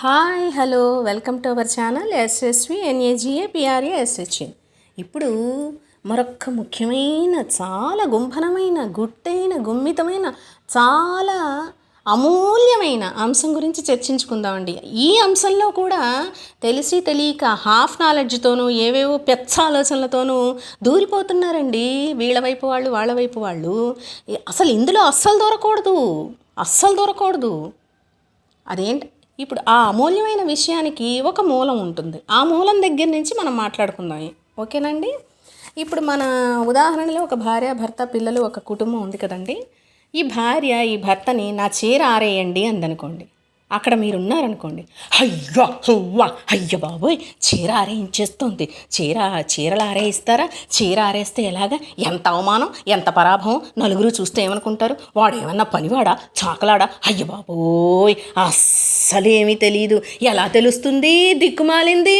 Hi hello welcome to our channel SSV NAGA PRA SHA ఇప్పుడు మరొక్క ముఖ్యమైన చాలా గుంభనమైన గుట్టైన గుమ్మితమైన చాలా అమూల్యమైన అంశం గురించి చర్చించుకుందామండి ఈ అంశంలో కూడా తెలిసి తెలియక హాఫ్ నాలెడ్జ్తోనూ ఏవేవో పెచ్చ ఆలోచనలతోనూ దూరిపోతున్నారండి వీళ్ళ వైపు వాళ్ళు వాళ్ళ వైపు వాళ్ళు అసలు ఇందులో అస్సలు దూరకూడదు అస్సలు దూరకూడదు అదేంటి ఇప్పుడు ఆ అమూల్యమైన విషయానికి ఒక మూలం ఉంటుంది ఆ మూలం దగ్గర నుంచి మనం మాట్లాడుకుందాం ఓకేనండి ఇప్పుడు మన ఉదాహరణలో ఒక భార్య భర్త పిల్లలు ఒక కుటుంబం ఉంది కదండి ఈ భార్య ఈ భర్తని నా చీర ఆరేయండి అందనుకోండి అక్కడ మీరున్నారనుకోండి అయ్యో హువ్వా అయ్య బాబోయ్ చీర ఆరేయించేస్తుంది చీర చీరలు ఆరేయిస్తారా చీర ఆరేస్తే ఎలాగా ఎంత అవమానం ఎంత పరాభవం నలుగురు చూస్తే ఏమనుకుంటారు వాడేమన్నా పనివాడా చాకలాడా అయ్యో బాబోయ్ అస్సలేమీ తెలియదు ఎలా తెలుస్తుంది దిక్కుమాలింది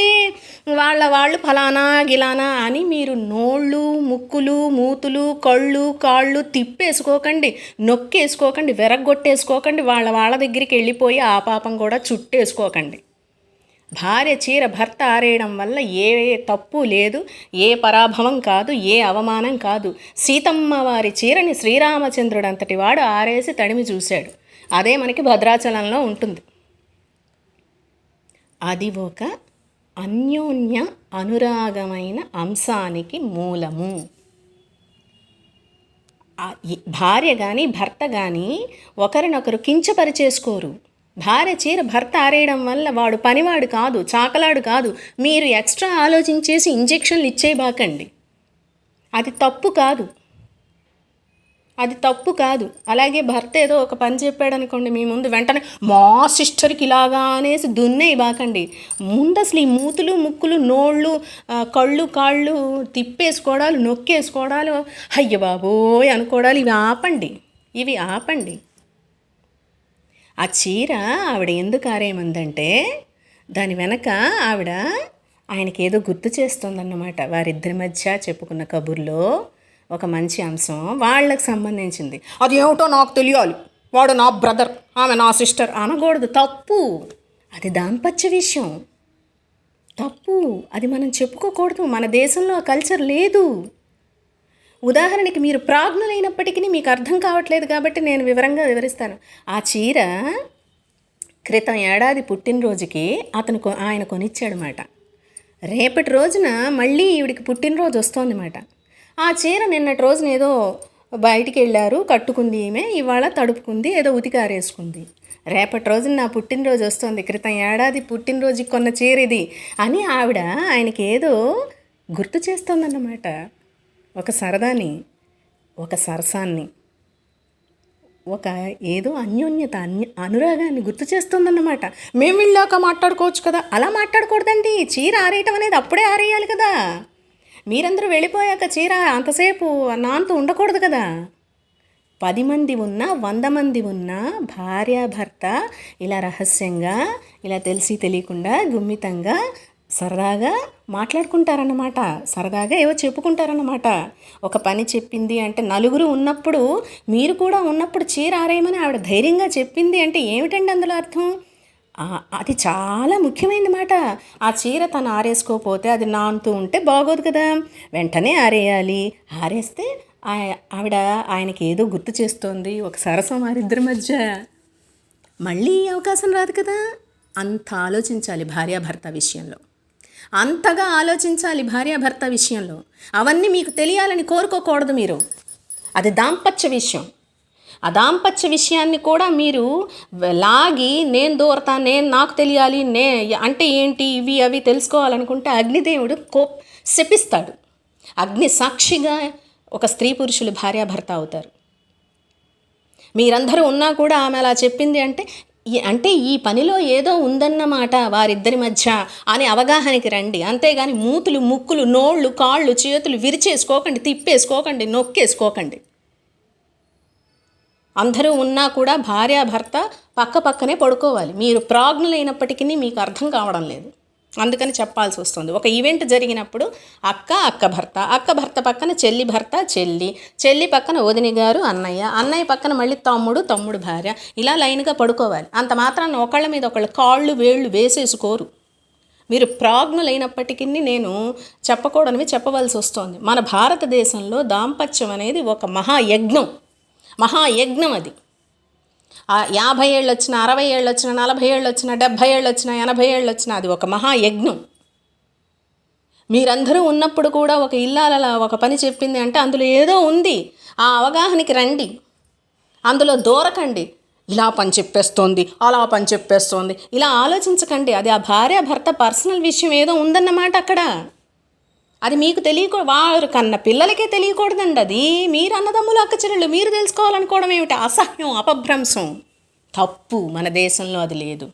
వాళ్ళ వాళ్ళు ఫలానా గిలానా అని మీరు నోళ్ళు ముక్కులు మూతులు కళ్ళు కాళ్ళు తిప్పేసుకోకండి నొక్కేసుకోకండి వెరగొట్టేసుకోకండి వాళ్ళ వాళ్ళ దగ్గరికి వెళ్ళిపోయి ఆ పాపం కూడా చుట్టేసుకోకండి భార్య చీర భర్త ఆరేయడం వల్ల ఏ తప్పు లేదు ఏ పరాభవం కాదు ఏ అవమానం కాదు సీతమ్మ వారి చీరని శ్రీరామచంద్రుడంతటి వాడు ఆరేసి తడిమి చూశాడు అదే మనకి భద్రాచలంలో ఉంటుంది అది ఒక అన్యోన్య అనురాగమైన అంశానికి మూలము భార్య కానీ భర్త కానీ ఒకరినొకరు కించపరిచేసుకోరు భార్య చీర భర్త ఆరేయడం వల్ల వాడు పనివాడు కాదు చాకలాడు కాదు మీరు ఎక్స్ట్రా ఆలోచించేసి ఇంజెక్షన్లు ఇచ్చేయబాకండి అది తప్పు కాదు అది తప్పు కాదు అలాగే భర్త ఏదో ఒక పని చెప్పాడు అనుకోండి మీ ముందు వెంటనే మా సిస్టర్కి ఇలాగా అనేసి దున్నే బాకండి ముందు అసలు ఈ మూతులు ముక్కులు నోళ్ళు కళ్ళు కాళ్ళు తిప్పేసుకోవడాలు నొక్కేసుకోవడాలు అయ్య బాబోయ్ అనుకోవడాలు ఇవి ఆపండి ఇవి ఆపండి ఆ చీర ఆవిడ ఎందుకు ఆరేయమందంటే దాని వెనక ఆవిడ ఆయనకి ఏదో గుర్తు చేస్తుందన్నమాట వారిద్దరి మధ్య చెప్పుకున్న కబుర్లో ఒక మంచి అంశం వాళ్ళకి సంబంధించింది అది ఏమిటో నాకు తెలియాలి వాడు నా బ్రదర్ ఆమె నా సిస్టర్ అనకూడదు తప్పు అది దాంపత్య విషయం తప్పు అది మనం చెప్పుకోకూడదు మన దేశంలో ఆ కల్చర్ లేదు ఉదాహరణకి మీరు ప్రాజ్ఞులైనప్పటికీ మీకు అర్థం కావట్లేదు కాబట్టి నేను వివరంగా వివరిస్తాను ఆ చీర క్రితం ఏడాది పుట్టినరోజుకి అతను కొ ఆయన కొనిచ్చాడనమాట రేపటి రోజున మళ్ళీ ఈవిడికి పుట్టినరోజు మాట ఆ చీర నిన్నటి రోజున ఏదో బయటికి వెళ్ళారు కట్టుకుంది ఈమె ఇవాళ తడుపుకుంది ఏదో ఉతికారేసుకుంది రేపటి రోజున నా పుట్టినరోజు వస్తుంది క్రితం ఏడాది పుట్టినరోజుకి కొన్న చీర ఇది అని ఆవిడ ఆయనకి ఏదో గుర్తు చేస్తోందన్నమాట ఒక సరదాని ఒక సరసాన్ని ఒక ఏదో అన్యోన్యత అన్య అనురాగాన్ని గుర్తు చేస్తుందన్నమాట మేము వెళ్ళాక మాట్లాడుకోవచ్చు కదా అలా మాట్లాడకూడదండి చీర ఆరేయటం అనేది అప్పుడే ఆరేయాలి కదా మీరందరూ వెళ్ళిపోయాక చీర అంతసేపు నాంత ఉండకూడదు కదా పది మంది ఉన్నా వంద మంది ఉన్నా భార్యాభర్త ఇలా రహస్యంగా ఇలా తెలిసి తెలియకుండా గుమ్మితంగా సరదాగా మాట్లాడుకుంటారన్నమాట సరదాగా ఏవో చెప్పుకుంటారన్నమాట ఒక పని చెప్పింది అంటే నలుగురు ఉన్నప్పుడు మీరు కూడా ఉన్నప్పుడు చీర ఆరేయమని ఆవిడ ధైర్యంగా చెప్పింది అంటే ఏమిటండి అందులో అర్థం అది చాలా ముఖ్యమైనది మాట ఆ చీర తను ఆరేసుకోపోతే అది నాంతూ ఉంటే బాగోదు కదా వెంటనే ఆరేయాలి ఆరేస్తే ఆవిడ ఆయనకి ఏదో గుర్తు చేస్తోంది ఒక సరసం వారిద్దరి మధ్య మళ్ళీ అవకాశం రాదు కదా అంత ఆలోచించాలి భార్యాభర్త విషయంలో అంతగా ఆలోచించాలి భార్యాభర్త విషయంలో అవన్నీ మీకు తెలియాలని కోరుకోకూడదు మీరు అది దాంపత్య విషయం ఆ దాంపత్య విషయాన్ని కూడా మీరు లాగి నేను దూరతా నేను నాకు తెలియాలి నే అంటే ఏంటి ఇవి అవి తెలుసుకోవాలనుకుంటే అగ్నిదేవుడు కో శపిస్తాడు అగ్ని సాక్షిగా ఒక స్త్రీ పురుషులు భార్యాభర్త అవుతారు మీరందరూ ఉన్నా కూడా ఆమె అలా చెప్పింది అంటే అంటే ఈ పనిలో ఏదో ఉందన్నమాట వారిద్దరి మధ్య అనే అవగాహనకి రండి అంతేగాని మూతులు ముక్కులు నోళ్ళు కాళ్ళు చేతులు విరిచేసుకోకండి తిప్పేసుకోకండి నొక్కేసుకోకండి అందరూ ఉన్నా కూడా భార్యాభర్త పక్క పక్కనే పడుకోవాలి మీరు ప్రాజ్ఞులైనప్పటికీ మీకు అర్థం కావడం లేదు అందుకని చెప్పాల్సి వస్తుంది ఒక ఈవెంట్ జరిగినప్పుడు అక్క అక్క భర్త అక్క భర్త పక్కన చెల్లి భర్త చెల్లి చెల్లి పక్కన ఓదిని గారు అన్నయ్య అన్నయ్య పక్కన మళ్ళీ తమ్ముడు తమ్ముడు భార్య ఇలా లైన్గా పడుకోవాలి అంత మాత్రాన ఒకళ్ళ మీద ఒకళ్ళు కాళ్ళు వేళ్ళు వేసేసుకోరు మీరు ప్రాజ్ఞులైనప్పటికీ నేను చెప్పకూడనివి చెప్పవలసి వస్తోంది మన భారతదేశంలో దాంపత్యం అనేది ఒక మహాయజ్ఞం మహాయజ్ఞం అది యాభై ఏళ్ళు వచ్చిన అరవై ఏళ్ళు వచ్చిన నలభై ఏళ్ళు వచ్చిన డెబ్భై ఏళ్ళు వచ్చిన ఎనభై ఏళ్ళు వచ్చిన అది ఒక మహాయజ్ఞం మీరందరూ ఉన్నప్పుడు కూడా ఒక ఇల్లాల ఒక పని చెప్పింది అంటే అందులో ఏదో ఉంది ఆ అవగాహనకి రండి అందులో దూరకండి ఇలా పని చెప్పేస్తోంది అలా పని చెప్పేస్తోంది ఇలా ఆలోచించకండి అది ఆ భార్య భర్త పర్సనల్ విషయం ఏదో ఉందన్నమాట అక్కడ అది మీకు తెలియకూ వారు కన్న పిల్లలకే తెలియకూడదండి అది మీరు అన్నదమ్ములు అక్క మీరు తెలుసుకోవాలనుకోవడం ఏమిటి అసహ్యం అపభ్రంశం తప్పు మన దేశంలో అది లేదు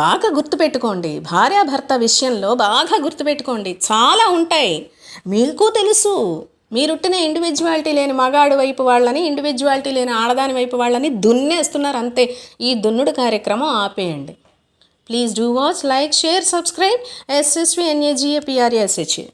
బాగా గుర్తుపెట్టుకోండి భార్యాభర్త విషయంలో బాగా గుర్తుపెట్టుకోండి చాలా ఉంటాయి మీకు తెలుసు మీరుట్టిన ఇండివిజువాలిటీ లేని మగాడు వైపు వాళ్ళని ఇండివిజువాలిటీ లేని ఆడదాని వైపు వాళ్ళని దున్నేస్తున్నారు అంతే ఈ దున్నుడు కార్యక్రమం ఆపేయండి Please do watch, like, share, subscribe. SSVNAGAPRASH.